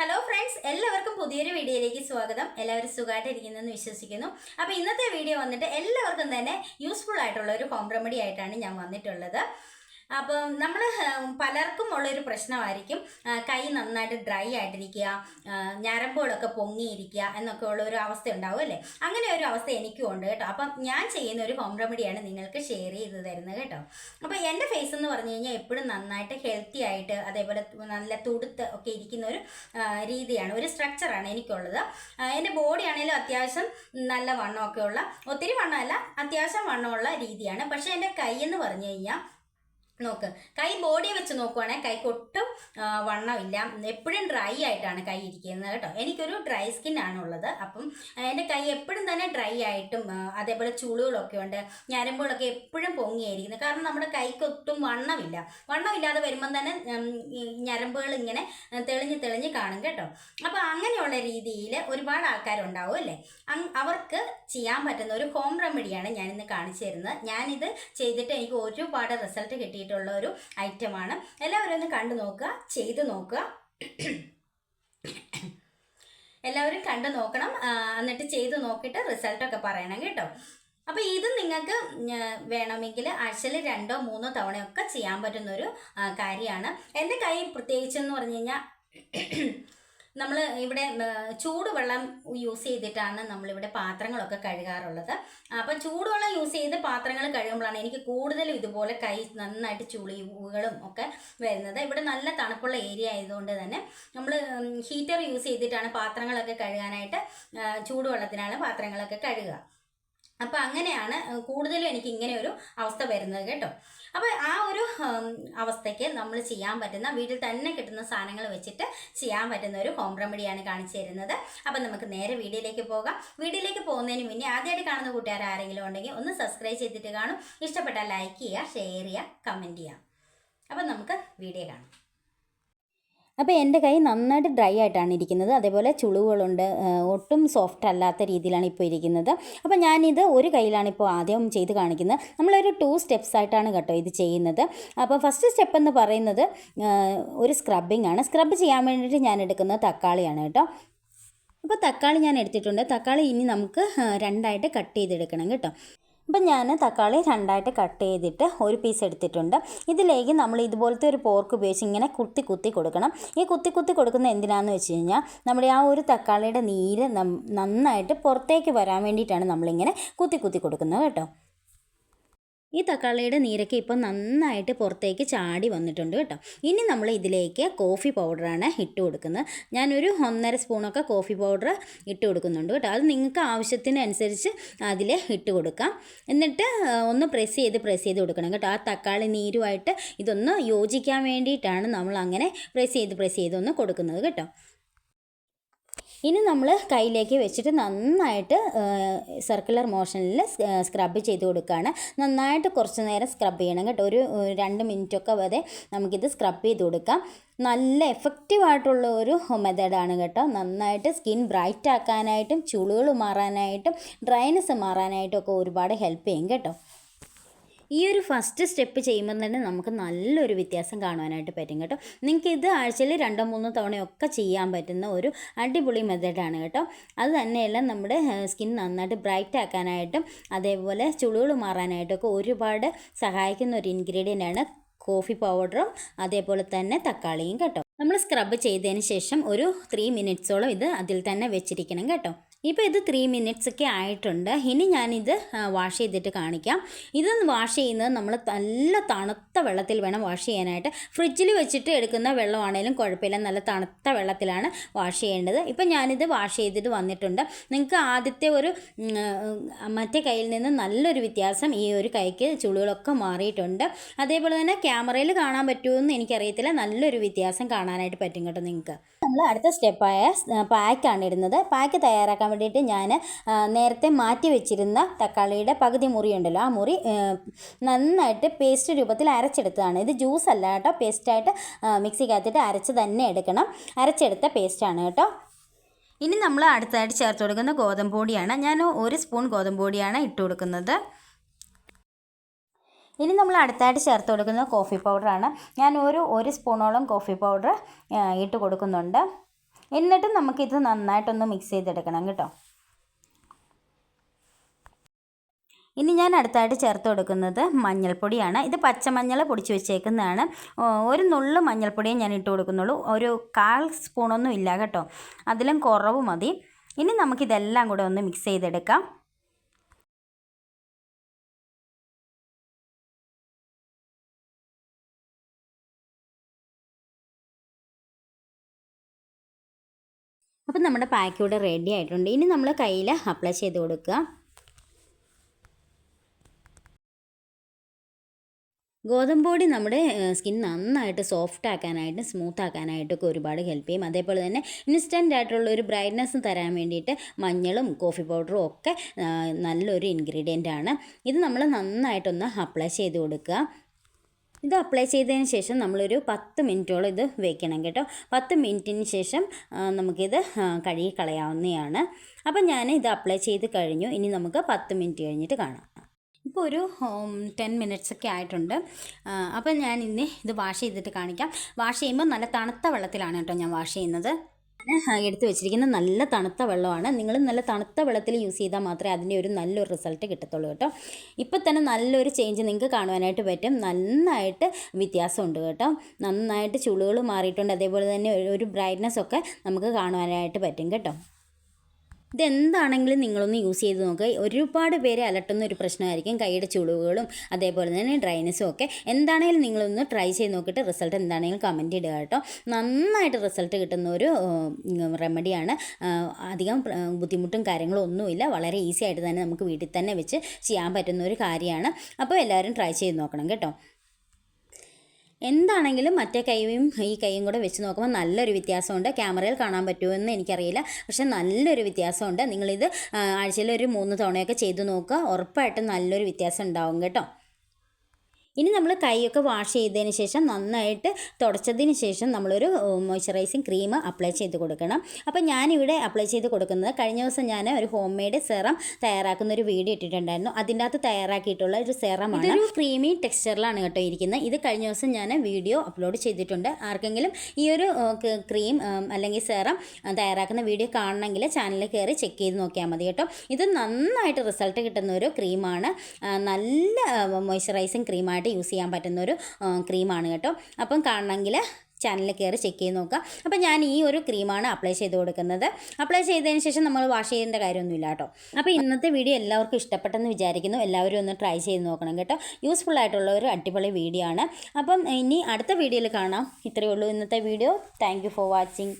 Hello friends എല്ലാവർക്കും പുതിയൊരു വീഡിയോയിലേക്ക് സ്വാഗതം. എല്ലാവരും സുഖമായിട്ടിരിക്കുന്നെന്ന് വിശ്വസിക്കുന്നു. അപ്പോൾ ഇന്നത്തെ വീഡിയോ വന്നിട്ട് എല്ലാവർക്കും തന്നെ യൂസ്ഫുൾ ആയിട്ടുള്ള ഒരു ഹോം റെമഡി ആയിട്ടാണ് ഞാൻ വന്നിട്ടുള്ളത്. അപ്പം നമ്മൾ പലർക്കും ഉള്ളൊരു പ്രശ്നമായിരിക്കും കൈ നന്നായിട്ട് ഡ്രൈ ആയിട്ടിരിക്കുക ഞരമ്പുകളൊക്കെ പൊങ്ങിയിരിക്കുക എന്നൊക്കെ ഉള്ള ഒരു അവസ്ഥ ഉണ്ടാവും അല്ലേ? അങ്ങനെ ഒരു അവസ്ഥ എനിക്കും ഉണ്ട് കേട്ടോ. അപ്പം ഞാൻ ചെയ്യുന്ന ഒരു ഹോം റെമഡിയാണ് നിങ്ങൾക്ക് ഷെയർ ചെയ്ത് തരുന്നത് കേട്ടോ. അപ്പോൾ എന്റെ ഫേസ് എന്ന് പറഞ്ഞു കഴിഞ്ഞാൽ എപ്പോഴും നന്നായിട്ട് ഹെൽത്തി ആയിട്ട് അതേപോലെ നല്ല തുടുത്ത് ഒക്കെ ഇരിക്കുന്ന ഒരു രീതിയാണ് ഒരു സ്ട്രക്ചറാണ് എനിക്കുള്ളത്. എന്റെ ബോഡി ആണെങ്കിലും അത്യാവശ്യം നല്ല വണ്ണമൊക്കെ ഉള്ള ഒത്തിരി വണ്ണമല്ല അത്യാവശ്യം വണ്ണമുള്ള രീതിയാണ്. പക്ഷേ എന്റെ കൈ എന്ന് പറഞ്ഞു കഴിഞ്ഞാൽ നോക്ക്. കൈ ബോഡി വെച്ച് നോക്കുവാണെങ്കിൽ കൈക്ക് ഒട്ടും വണ്ണമില്ല. എപ്പോഴും ഡ്രൈ ആയിട്ടാണ് കൈ ഇരിക്കുന്നത് കേട്ടോ. എനിക്കൊരു ഡ്രൈ സ്കിൻ ആണുള്ളത് അപ്പം എന്റെ കൈ എപ്പോഴും തന്നെ ഡ്രൈ ആയിട്ടും അതേപോലെ ചുളികളൊക്കെ ഉണ്ട്. ഞരമ്പുകളൊക്കെ എപ്പോഴും പൊങ്ങിയായിരിക്കുന്നത് കാരണം നമ്മുടെ കൈക്ക് ഒട്ടും വണ്ണമില്ല. വണ്ണമില്ലാതെ വരുമ്പം തന്നെ ഞരമ്പുകൾ ഇങ്ങനെ തെളിഞ്ഞ് തെളിഞ്ഞ് കാണും കേട്ടോ. അപ്പോൾ അങ്ങനെയുള്ള രീതിയിൽ ഒരുപാട് ആൾക്കാരുണ്ടാവും അല്ലേ? അവർക്ക് ചെയ്യാൻ പറ്റുന്ന ഒരു ഹോം റെമഡിയാണ് ഞാനിന്ന് കാണിച്ചു തരുന്നത്. ഞാനിത് ചെയ്തിട്ട് എനിക്ക് ഒരുപാട് റിസൾട്ട് കിട്ടിയിട്ടുള്ള ഒരു ഐറ്റമാണ്. എല്ലാവരും ഒന്ന് കണ്ടു നോക്കുക ചെയ്ത് നോക്കുക. എല്ലാവരും കണ്ടു നോക്കണം. എന്നിട്ട് ചെയ്ത് നോക്കിയിട്ട് റിസൾട്ടൊക്കെ പറയണം കേട്ടോ. അപ്പോൾ ഇത് നിങ്ങൾക്ക് വേണമെങ്കിൽ ആഴ്ചയിൽ രണ്ടോ മൂന്നോ തവണയൊക്കെ ചെയ്യാൻ പറ്റുന്ന ഒരു കാര്യമാണ്. എന്റെ കൈ പ്രത്യേകിച്ചെന്ന് പറഞ്ഞു കഴിഞ്ഞാൽ നമ്മൾ ഇവിടെ ചൂടുവെള്ളം യൂസ് ചെയ്തിട്ടാണ് നമ്മളിവിടെ പാത്രങ്ങളൊക്കെ കഴുകാറുള്ളത്. അപ്പം ചൂടുവെള്ളം യൂസ് ചെയ്ത് പാത്രങ്ങൾ കഴുകുമ്പോഴാണ് എനിക്ക് കൂടുതലും ഇതുപോലെ കൈ നന്നായിട്ട് ചുളിവുകളും ഒക്കെ വരുന്നത്. ഇവിടെ നല്ല തണുപ്പുള്ള ഏരിയ ആയതുകൊണ്ട് തന്നെ നമ്മൾ ഹീറ്റർ യൂസ് ചെയ്തിട്ടാണ് പാത്രങ്ങളൊക്കെ കഴുകാനായിട്ട് ചൂടുവെള്ളത്തിനാണ് പാത്രങ്ങളൊക്കെ കഴുകുക. അപ്പോൾ അങ്ങനെയാണ് കൂടുതലും എനിക്ക് ഇങ്ങനെ ഒരു അവസ്ഥ വരുന്നത് കേട്ടോ. അപ്പോൾ ആ ഒരു അവസ്ഥയ്ക്ക് നമ്മൾ ചെയ്യാൻ പറ്റുന്ന വീട്ടിൽ തന്നെ കിട്ടുന്ന സാധനങ്ങൾ വെച്ചിട്ട് ചെയ്യാൻ പറ്റുന്ന ഒരു ഹോം റെമഡിയാണ് കാണിച്ചു തരുന്നത്. അപ്പം നമുക്ക് നേരെ വീഡിയോയിലേക്ക് പോകാം. വീഡിയോയിലേക്ക് പോകുന്നതിന് മുന്നേ ആദ്യമായിട്ട് കാണുന്ന കൂട്ടുകാർ ആരെങ്കിലും ഉണ്ടെങ്കിൽ ഒന്ന് സബ്സ്ക്രൈബ് ചെയ്തിട്ട് കാണും. ഇഷ്ടപ്പെട്ടാൽ ലൈക്ക് ചെയ്യുക ഷെയർ ചെയ്യുക കമന്റ് ചെയ്യുക. അപ്പം നമുക്ക് വീഡിയോ കാണാം. അപ്പോൾ എന്റെ കൈ നന്നായിട്ട് ഡ്രൈ ആയിട്ടാണ് ഇരിക്കുന്നത്. അതേപോലെ ചുളിവുകളുണ്ട്. ഒട്ടും സോഫ്റ്റ് അല്ലാത്ത രീതിയിലാണ് ഇപ്പോൾ ഇരിക്കുന്നത്. അപ്പോൾ ഞാനിത് ഒരു കയ്യിലാണ് ഇപ്പോൾ ആദ്യം ചെയ്ത് കാണിക്കുന്നത്. നമ്മളൊരു ടു സ്റ്റെപ്സ് ആയിട്ടാണ് കേട്ടോ ഇത് ചെയ്യുന്നത്. അപ്പോൾ ഫസ്റ്റ് സ്റ്റെപ്പ് എന്ന് പറയുന്നത് ഒരു സ്ക്രബിംഗ് ആണ്. സ്ക്രബ് ചെയ്യാൻ വേണ്ടിയിട്ട് ഞാൻ എടുക്കുന്നത് തക്കാളിയാണ് കേട്ടോ. അപ്പോൾ തക്കാളി ഞാൻ എടുത്തിട്ടുണ്ട്. തക്കാളി ഇനി നമുക്ക് രണ്ടായിട്ട് കട്ട് ചെയ്തെടുക്കണം കേട്ടോ. അപ്പം ഞാൻ തക്കാളി രണ്ടായിട്ട് കട്ട് ചെയ്തിട്ട് ഒരു പീസ് എടുത്തിട്ടുണ്ട്. ഇതിലേക്ക് നമ്മൾ ഇതുപോലത്തെ ഒരു പോർക്ക് ഉപയോഗിച്ച് ഇങ്ങനെ കുത്തി കുത്തി കൊടുക്കണം. ഈ കുത്തി കുത്തി കൊടുക്കുന്ന എന്തിനാണെന്ന് വെച്ച് കഴിഞ്ഞാൽ നമ്മുടെ ആ ഒരു തക്കാളിയുടെ നീര് നന്നായിട്ട് പുറത്തേക്ക് വരാൻ വേണ്ടിയിട്ടാണ് നമ്മളിങ്ങനെ കുത്തി കുത്തി കൊടുക്കുന്നത് കേട്ടോ. ഈ തക്കാളിയുടെ നീരൊക്കെ ഇപ്പോൾ നന്നായിട്ട് പുറത്തേക്ക് ചാടി വന്നിട്ടുണ്ട് കേട്ടോ. ഇനി നമ്മൾ ഇതിലേക്ക് കോഫി പൗഡറാണ് ഇട്ട് കൊടുക്കുന്നത്. ഞാനൊരു ഒന്നര സ്പൂണൊക്കെ കോഫി പൗഡർ ഇട്ട് കൊടുക്കുന്നുണ്ട് കേട്ടോ. അത് നിങ്ങൾക്ക് ആവശ്യത്തിനനുസരിച്ച് അതിൽ ഇട്ട് കൊടുക്കാം. എന്നിട്ട് ഒന്ന് പ്രസ് ചെയ്ത് പ്രസ് ചെയ്ത് കൊടുക്കണം കേട്ടോ. ആ തക്കാളി നീരുമായിട്ട് ഇതൊന്ന് യോജിക്കാൻ വേണ്ടിയിട്ടാണ് നമ്മൾ അങ്ങനെ പ്രസ് ചെയ്ത് പ്രസ് ചെയ്തൊന്ന് കൊടുക്കുന്നത് കേട്ടോ. ഇനി നമ്മൾ കയ്യിലേക്ക് വെച്ചിട്ട് നന്നായിട്ട് സർക്കുലർ മോഷനിൽ സ്ക്രബ് ചെയ്ത് കൊടുക്കുകയാണ് നന്നായിട്ട് കുറച്ച് നേരം സ്ക്രബ് ചെയ്യണം കേട്ടോ. ഒരു രണ്ട് മിനിറ്റൊക്കെ വരെ നമുക്കിത് സ്ക്രബ് ചെയ്ത് കൊടുക്കാം. നല്ല എഫക്റ്റീവ് ആയിട്ടുള്ള ഒരു മെത്തേഡാണ് കേട്ടോ. നന്നായിട്ട് സ്കിൻ ബ്രൈറ്റ് ആക്കാനായിട്ടും ചുളികൾ മാറാനായിട്ടും ഡ്രൈനസ് മാറാനായിട്ടും ഒക്കെ ഒരുപാട് ഹെൽപ്പ് ചെയ്യും കേട്ടോ. ഈ ഒരു ഫസ്റ്റ് സ്റ്റെപ്പ് ചെയ്യുമ്പോൾ തന്നെ നമുക്ക് നല്ലൊരു വ്യത്യാസം കാണുവാനായിട്ട് പറ്റും കേട്ടോ. നിങ്ങൾക്ക് ഇത് ആഴ്ചയിൽ രണ്ടോ മൂന്നോ തവണയൊക്കെ ചെയ്യാൻ പറ്റുന്ന ഒരു അടിപൊളി മെത്തേഡാണ് കേട്ടോ. അത് തന്നെയല്ല നമ്മുടെ സ്കിൻ നന്നായിട്ട് ബ്രൈറ്റ് ആക്കാനായിട്ടും അതേപോലെ ചുളികൾ മാറാനായിട്ടൊക്കെ ഒരുപാട് സഹായിക്കുന്ന ഒരു ഇൻഗ്രീഡിയന്റ് ആണ് കോഫി പൗഡറും അതേപോലെ തന്നെ തക്കാളിയും കേട്ടോ. നമ്മൾ സ്ക്രബ് ചെയ്തതിന് ശേഷം ഒരു ത്രീ മിനിറ്റ്സോളം ഇത് അതിൽ തന്നെ വെച്ചിരിക്കണം കേട്ടോ. ഇപ്പോൾ ഇത് ത്രീ മിനിറ്റ്സ് ഒക്കെ ആയിട്ടുണ്ട്. ഇനി ഞാനിത് വാഷ് ചെയ്തിട്ട് കാണിക്കാം. ഇത് വാഷ് ചെയ്യുന്നത് നമ്മൾ നല്ല തണുത്ത വെള്ളത്തിൽ വേണം വാഷ് ചെയ്യാനായിട്ട്. ഫ്രിഡ്ജിൽ വെച്ചിട്ട് എടുക്കുന്ന വെള്ളമാണേലും കുഴപ്പമില്ല. നല്ല തണുത്ത വെള്ളത്തിലാണ് വാഷ് ചെയ്യേണ്ടത്. ഇപ്പം ഞാനിത് വാഷ് ചെയ്തിട്ട് വന്നിട്ടുണ്ട്. നിങ്ങൾക്ക് ആദ്യത്തെ ഒരു മറ്റേ കയ്യിൽ നിന്ന് നല്ലൊരു വ്യത്യാസം ഈ ഒരു കൈക്ക് ചുളികളൊക്കെ മാറിയിട്ടുണ്ട്. അതേപോലെ തന്നെ ക്യാമറയിൽ കാണാൻ പറ്റുമെന്ന് എനിക്കറിയത്തില്ല. നല്ലൊരു വ്യത്യാസം കാണാനായിട്ട് പറ്റും കേട്ടോ നിങ്ങൾക്ക്. നമ്മൾ അടുത്ത സ്റ്റെപ്പായ പാക്കാണ് ഇടുന്നത്. പാക്ക് തയ്യാറാക്കാൻ വേണ്ടിയിട്ട് ഞാൻ നേരത്തെ മാറ്റി വെച്ചിരുന്ന തക്കാളിയുടെ പകുതി മുറി ഉണ്ടല്ലോ ആ മുറി നന്നായിട്ട് പേസ്റ്റ് രൂപത്തിൽ അരച്ചെടുത്തതാണ്. ഇത് ജ്യൂസ് അല്ല കേട്ടോ. പേസ്റ്റായിട്ട് മിക്സിക്കകത്തിട്ട് അരച്ച് തന്നെ എടുക്കണം. അരച്ചെടുത്ത പേസ്റ്റാണ് കേട്ടോ. ഇനി നമ്മൾ അടുത്തായിട്ട് ചേർത്ത് കൊടുക്കുന്ന ഗോതമ്പ് പൊടിയാണ്. ഞാൻ ഒരു സ്പൂൺ ഗോതമ്പ് പൊടിയാണ് ഇട്ട് കൊടുക്കുന്നത്. ഇനി നമ്മൾ അടുത്തായിട്ട് ചേർത്ത് കൊടുക്കുന്നത് കോഫി പൗഡറാണ്. ഞാൻ ഒരു ഒരു സ്പൂണോളം കോഫി പൗഡർ ഇട്ട് കൊടുക്കുന്നുണ്ട്. എന്നിട്ട് നമുക്കിത് നന്നായിട്ടൊന്ന് മിക്സ് ചെയ്തെടുക്കണം കേട്ടോ. ഇനി ഞാൻ അടുത്തായിട്ട് ചേർത്ത് കൊടുക്കുന്നത് മഞ്ഞൾപ്പൊടിയാണ്. ഇത് പച്ചമഞ്ഞൾ പൊടിച്ച് വെച്ചേക്കുന്നതാണ്. ഒരു നുള്ളു മഞ്ഞൾപ്പൊടിയെ ഞാൻ ഇട്ട് കൊടുക്കുന്നുള്ളൂ. ഒരു കാൽ സ്പൂണൊന്നും ഇല്ല കേട്ടോ. അതിലും കുറവ് മതി. ഇനി നമുക്കിതെല്ലാം കൂടെ ഒന്ന് മിക്സ് ചെയ്തെടുക്കാം. അപ്പം നമ്മുടെ പാക്ക് ഇവിടെ റെഡി ആയിട്ടുണ്ട്. ഇനി നമ്മൾ കയ്യിൽ അപ്ലൈ ചെയ്ത് കൊടുക്കുക. ഗോതമ്പ് പൊടി നമ്മുടെ സ്കിൻ നന്നായിട്ട് സോഫ്റ്റ് ആക്കാനായിട്ട് സ്മൂത്ത് ആക്കാനായിട്ടൊക്കെ ഒരുപാട് ഹെൽപ്പ് ചെയ്യും. അതേപോലെ തന്നെ ഇൻസ്റ്റന്റ് ആയിട്ടുള്ള ഒരു ബ്രൈറ്റ്നസ് തരാൻ വേണ്ടിയിട്ട് മഞ്ഞളും കോഫി പൗഡറും ഒക്കെ നല്ലൊരു ഇൻഗ്രീഡിയന്റ് ആണ്. ഇത് നമ്മൾ നന്നായിട്ടൊന്ന് അപ്ലൈ ചെയ്ത് കൊടുക്കുക. ഇത് അപ്ലൈ ചെയ്തതിന് ശേഷം നമ്മളൊരു പത്ത് മിനിറ്റോളം ഇത് വെക്കണം കേട്ടോ. പത്ത് മിനിറ്റിന് ശേഷം നമുക്കിത് കഴുകി കളയാവുന്നതാണ് അപ്പം ഞാൻ ഇത് അപ്ലൈ ചെയ്ത് കഴിഞ്ഞു. ഇനി നമുക്ക് പത്ത് മിനിറ്റ് കഴിഞ്ഞിട്ട് കാണാം. ഇപ്പോൾ ഒരു ടെൻ മിനിറ്റ്സ് ഒക്കെ ആയിട്ടുണ്ട്. അപ്പം ഞാൻ ഇന്ന് ഇത് വാഷ് ചെയ്തിട്ട് കാണിക്കാം. വാഷ് ചെയ്യുമ്പോൾ നല്ല തണുത്ത വെള്ളത്തിലാണ് കേട്ടോ ഞാൻ വാഷ് ചെയ്യുന്നത്. എടുത്തു വെച്ചിരിക്കുന്ന നല്ല തണുത്ത വെള്ളമാണ്. നിങ്ങൾ നല്ല തണുത്ത വെള്ളത്തിൽ യൂസ് ചെയ്താൽ മാത്രമേ അതിന്റെ ഒരു നല്ലൊരു റിസൾട്ട് കിട്ടത്തുള്ളൂ കേട്ടോ. ഇപ്പം തന്നെ നല്ലൊരു ചേഞ്ച് നിങ്ങൾക്ക് കാണുവാനായിട്ട് പറ്റും. നന്നായിട്ട് വ്യത്യാസമുണ്ട് കേട്ടോ. നന്നായിട്ട് ചുളുകൾ മാറിയിട്ടുണ്ട്. അതേപോലെ തന്നെ ഒരു- ബ്രൈറ്റ്നസ് ഒക്കെ നമുക്ക് കാണുവാനായിട്ട് പറ്റും കേട്ടോ. ഇതെന്താണെങ്കിലും നിങ്ങളൊന്ന് യൂസ് ചെയ്ത് നോക്കുക ഒരുപാട് പേരെ അലട്ടുന്ന ഒരു പ്രശ്നമായിരിക്കും കൈയുടെ ചുളിവുകളും അതേപോലെ തന്നെ ഡ്രൈനസും ഒക്കെ. എന്താണെങ്കിലും നിങ്ങളൊന്ന് ട്രൈ ചെയ്ത് നോക്കിയിട്ട് റിസൾട്ട് എന്താണെങ്കിലും കമന്റ് ഇടുക കേട്ടോ. നന്നായിട്ട് റിസൾട്ട് കിട്ടുന്ന ഒരു റെമഡിയാണ് അധികം ബുദ്ധിമുട്ടും കാര്യങ്ങളും ഒന്നുമില്ല. വളരെ ഈസി ആയിട്ട് തന്നെ നമുക്ക് വീട്ടിൽ തന്നെ വെച്ച് ചെയ്യാൻ പറ്റുന്ന ഒരു കാര്യമാണ്. അപ്പോൾ എല്ലാവരും ട്രൈ ചെയ്ത് നോക്കണം കേട്ടോ. എന്താണെങ്കിലും മറ്റേ കൈയും ഈ കൈയും കൂടെ വെച്ച് നോക്കുമ്പോൾ നല്ലൊരു വ്യത്യാസമുണ്ട്. ക്യാമറയിൽ കാണാൻ പറ്റുമോ പറ്റുമെന്ന് എനിക്കറിയില്ല. പക്ഷെ നല്ലൊരു വ്യത്യാസമുണ്ട്. നിങ്ങളിത് ആഴ്ചയിൽ ഒരു മൂന്ന് തവണയൊക്കെ ചെയ്ത് നോക്കുക. ഉറപ്പായിട്ടും നല്ലൊരു വ്യത്യാസം ഉണ്ടാവും കേട്ടോ. ഇനി നമ്മൾ കൈയൊക്കെ വാഷ് ചെയ്തതിന് ശേഷം നന്നായിട്ട് തുടച്ചതിന് ശേഷം നമ്മളൊരു മോയ്സ്ചറൈസിങ് ക്രീം അപ്ലൈ ചെയ്ത് കൊടുക്കണം. അപ്പോൾ ഞാനിവിടെ അപ്ലൈ ചെയ്ത് കൊടുക്കുന്നത് കഴിഞ്ഞ ദിവസം ഞാൻ ഒരു ഹോം മെയ്ഡ് സെറം തയ്യാറാക്കുന്ന ഒരു വീഡിയോ ഇട്ടിട്ടുണ്ടായിരുന്നു. അതിന്റെ അകത്ത് തയ്യാറാക്കിയിട്ടുള്ള ഒരു സെറമാണ് ഒരു ക്രീമി ടെക്സ്ചറിലാണ് കേട്ടോ ഇരിക്കുന്നത്. ഇത് കഴിഞ്ഞ ദിവസം ഞാൻ വീഡിയോ അപ്ലോഡ് ചെയ്തിട്ടുണ്ട്. ആർക്കെങ്കിലും ഈ ഒരു ക്രീം അല്ലെങ്കിൽ സെറം തയ്യാറാക്കുന്ന വീഡിയോ കാണണമെങ്കിൽ ചാനലിൽ കയറി ചെക്ക് ചെയ്ത് നോക്കിയാൽ മതി കേട്ടോ. ഇത് നന്നായിട്ട് റിസൾട്ട് കിട്ടുന്ന ഒരു ക്രീമാണ് നല്ല മോയ്സ്ചറൈസിങ് ക്രീമായിട്ട് യൂസ് ചെയ്യാൻ പറ്റുന്ന ഒരു ക്രീമാണ് കേട്ടോ. അപ്പം കാണണമെങ്കിൽ ചാനലിൽ കയറി ചെക്ക് ചെയ്ത് നോക്കുക. അപ്പം ഞാൻ ഈ ഒരു ക്രീമാണ് അപ്ലൈ ചെയ്ത് കൊടുക്കുന്നത്. അപ്ലൈ ചെയ്തതിന് ശേഷം നമ്മൾ വാഷ് ചെയ്യേണ്ട കാര്യമൊന്നുമില്ല കേട്ടോ. അപ്പോൾ ഇന്നത്തെ വീഡിയോ എല്ലാവർക്കും ഇഷ്ടപ്പെട്ടെന്ന് വിചാരിക്കുന്നു. എല്ലാവരും ഒന്ന് ട്രൈ ചെയ്ത് നോക്കണം കേട്ടോ. യൂസ്ഫുൾ ആയിട്ടുള്ള ഒരു അടിപൊളി വീഡിയോ ആണ്. അപ്പം ഇനി അടുത്ത വീഡിയോയിൽ കാണാം. ഇത്രയേ ഉള്ളൂ ഇന്നത്തെ വീഡിയോ. Thank for watching